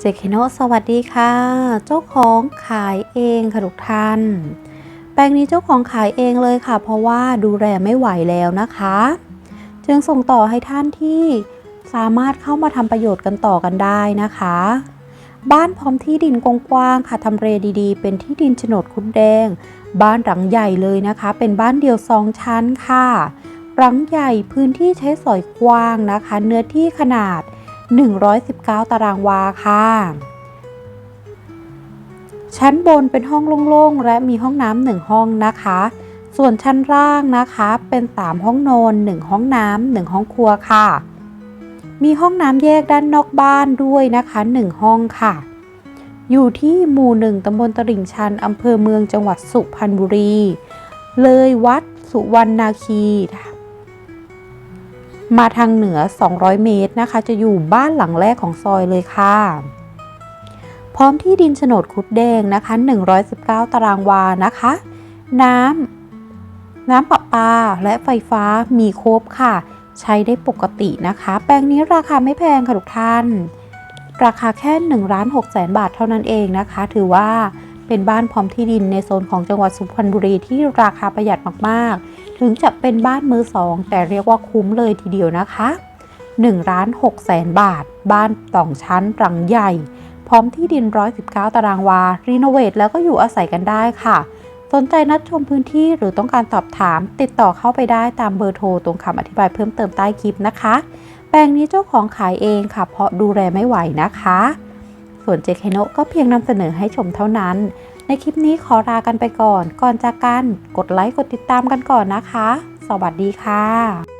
เจเคโนสวัสดีค่ะ เจ้าของขายเองค่ะทุกท่าน แปลงนี้เจ้าของขายเองเลยค่ะ เพราะว่าดูแลไม่ไหวแล้วนะคะ จึงส่งต่อให้ท่านที่สามารถเข้ามาทำประโยชน์กันต่อกันได้นะคะ บ้านพร้อมที่ดินกว้างๆค่ะทำเลดีๆ เป็นที่ดินโฉนดคุดแดง บ้านหลังใหญ่เลยนะคะ เป็นบ้านเดี่ยวสองชั้นค่ะหลังใหญ่พื้นที่ใช้สอยกว้างนะคะ เนื้อที่ขนาด 119 ตารางวาค่ะ ชั้นบนเป็นห้องโล่งๆ และมีห้องน้ำหนึ่งห้องนะคะ ส่วนชั้นล่างนะคะเป็น 3 ห้องนอน1ห้องน้ำหนึ่งห้องครัวค่ะ มีห้องน้ำแยกด้านนอกบ้านด้วยนะคะ 1 ห้องค่ะ อยู่ที่หมู่หนึ่งตำบลตลิ่งชันอำเภอเมืองจังหวัดสุพรรณบุรี เลยวัดสุวรรณนาคี มาทางเหนือ 200 เมตรนะคะ จะอยู่บ้านหลังแรกของซอยเลยค่ะ พร้อมที่ดินโฉนดคุดแดงนะคะ 119 ตารางวานะคะ น้ำน้ำประปาและไฟฟ้ามีครบค่ะ ใช้ได้ปกตินะคะ แปลงนี้ราคาไม่แพงค่ะทุกท่าน ราคาแค่1ล้าน6แสนบาทเท่านั้นเองนะคะ ถือว่าเป็นบ้านพร้อมที่ดินในโซนของจังหวัดสุพรรณบุรีที่ราคาประหยัดมากๆ ถึงจะเป็นบ้านมือสอง แต่เรียกว่าคุ้มเลยทีเดียวนะคะ1ล้าน6แสนบาท บ้านสองชั้นหลังใหญ่ พร้อมที่ดิน 119 ตารางวา รีโนเวทแล้วก็อยู่อาศัยกันได้ค่ะ สนใจนัดชมพื้นที่หรือต้องการสอบถาม ติดต่อเข้าไปได้ตามเบอร์โทรตรงคำอธิบายเพิ่มเติมใต้คลิปนะคะ แปลงนี้เจ้าของขายเองค่ะ เพราะดูแลไม่ไหวนะคะ ส่วนเจเคโนก็เพียงนำเสนอให้ชมเท่านั้น ในคลิปนี้ขอลากันไปก่อน ก่อนจากกัน กดไลค์ กดติดตามกันก่อนนะคะ สวัสดีค่ะ